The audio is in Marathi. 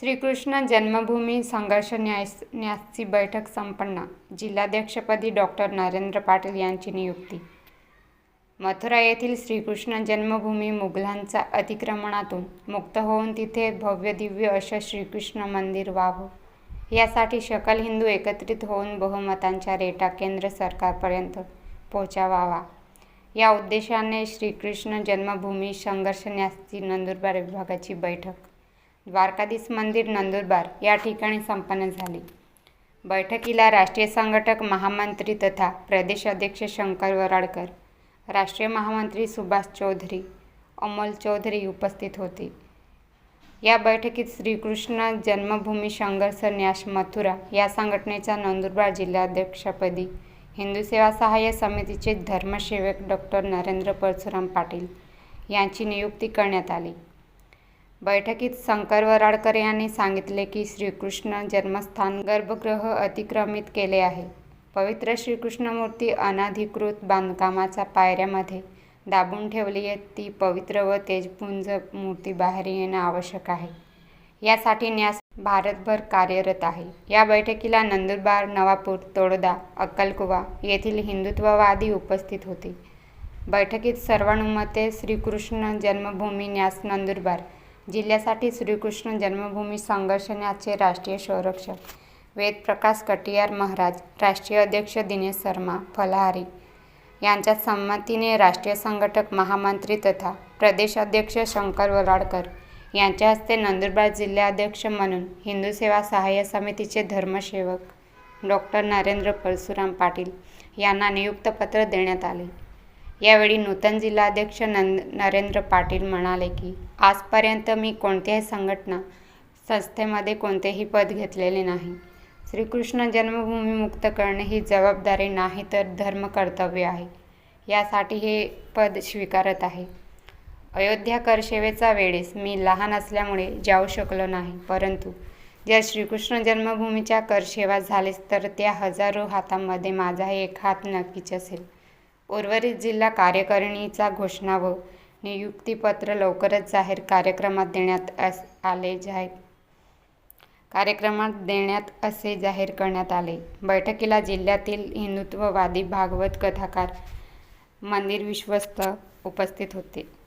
श्रीकृष्ण जन्मभूमी संघर्ष न्यास न्यासची बैठक संपन्न. जिल्हाध्यक्षपदी डॉक्टर नरेंद्र पाटील यांची नियुक्ती. मथुरा येथील श्रीकृष्ण जन्मभूमी मुघलांच्या अतिक्रमणातून मुक्त होऊन तिथे भव्यदिव्य असं श्रीकृष्ण मंदिर व्हावं. यासाठी सकल हिंदू एकत्रित होऊन बहुमतांच्या रेटा केंद्र सरकारपर्यंत पोहोचावावा. या उद्देशाने श्रीकृष्ण जन्मभूमी संघर्ष न्यासची नंदुरबार विभागाची बैठक द्वारकाधीश मंदिर नंदुरबार या ठिकाणी संपन्न झाली. बैठकीला राष्ट्रीय संघटक महामंत्री तथा प्रदेश अध्यक्ष शंकर वराडकर राष्ट्रीय महामंत्री सुभाष चौधरी अमोल चौधरी उपस्थित होते. या बैठकीत श्रीकृष्ण जन्मभूमी संघर्ष न्यास मथुरा या संघटनेच्या नंदुरबार जिल्हाध्यक्षपदी हिंदू सेवा सहाय्य समितीचे धर्मसेवक डॉक्टर नरेंद्र परशुराम पाटील यांची नियुक्ती करण्यात आली. बैठकीत शंकर वराडकर यांनी सांगितले की श्रीकृष्ण जन्मस्थान गर्भगृह अतिक्रमित केले आहे. पवित्र श्रीकृष्णमूर्ती अनाधिकृत अनधिकृत बांधकामाच्या पायऱ्यामध्ये दाबून ठेवली आहे. ती पवित्र व तेजपुंज मूर्ती बाहेर येणं आवश्यक आहे. यासाठी न्यास भारतभर कार्यरत आहे. या बैठकीला नंदुरबार नवापूर तोडदा अक्कलकुवा येथील हिंदुत्ववादी उपस्थित होते. बैठकीत सर्वानुमते श्रीकृष्ण जन्मभूमी न्यास नंदुरबार जिल्ह्यासाठी श्रीकृष्ण जन्मभूमी संघर्षण्याचे राष्ट्रीय संरक्षक. वेदप्रकाश कटियार महाराज राष्ट्रीय अध्यक्ष दिनेश शर्मा फलाहारी. यांच्या संमतीने राष्ट्रीय संघटक महामंत्री तथा प्रदेश अध्यक्ष शंकर वराडकर यांच्या हस्ते नंदुरबार जिल्हाध्यक्ष म्हणून हिंदू सेवा सहाय्य समितीचे धर्मसेवक डॉक्टर नरेंद्र परशुराम पाटील यांना नियुक्तपत्र देण्यात आले. यावेळी नूतन जिल्हाध्यक्ष नंद नरेंद्र पाटील म्हणाले की आजपर्यंत मी कोणत्याही संघटना संस्थेमध्ये कोणतेही पद घेतलेले नाही. श्रीकृष्ण जन्मभूमी मुक्त करणे ही जबाबदारी नाही तर धर्मकर्तव्य आहे. यासाठी हे पद स्वीकारत आहे. अयोध्या करसेवेचा वेळेस मी लहान असल्यामुळे जाऊ शकलो नाही परंतु जर श्रीकृष्ण जन्मभूमीच्या करसेवा झालीच तर त्या हजारो हातामध्ये माझा एक हात नक्कीच असेल. उर्वरित जिल्हा कार्यकारिणीचा घोषणा व नियुक्तीपत्र लवकरच जाहीर कार्यक्रमात देण्यात अस आले जाहीर कार्यक्रमात देण्यात असे जाहीर करण्यात आले. बैठकीला जिल्ह्यातील हिंदुत्ववादी भागवत कथाकार मंदिर विश्वस्त उपस्थित होते.